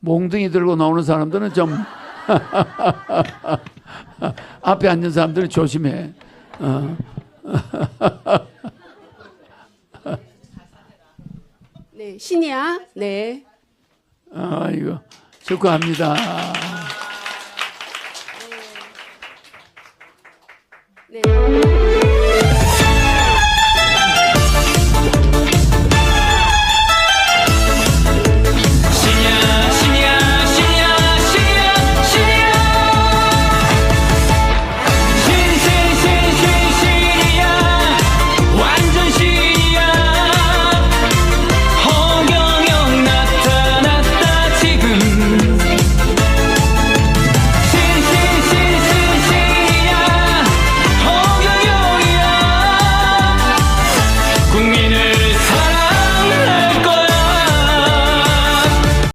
몽둥이 들고 나오는 사람들은 좀 앞에 앉는 사람들은 조심해. 어. 네, 신이야. 네. 아, 이거 축하합니다. 네. 네. 국민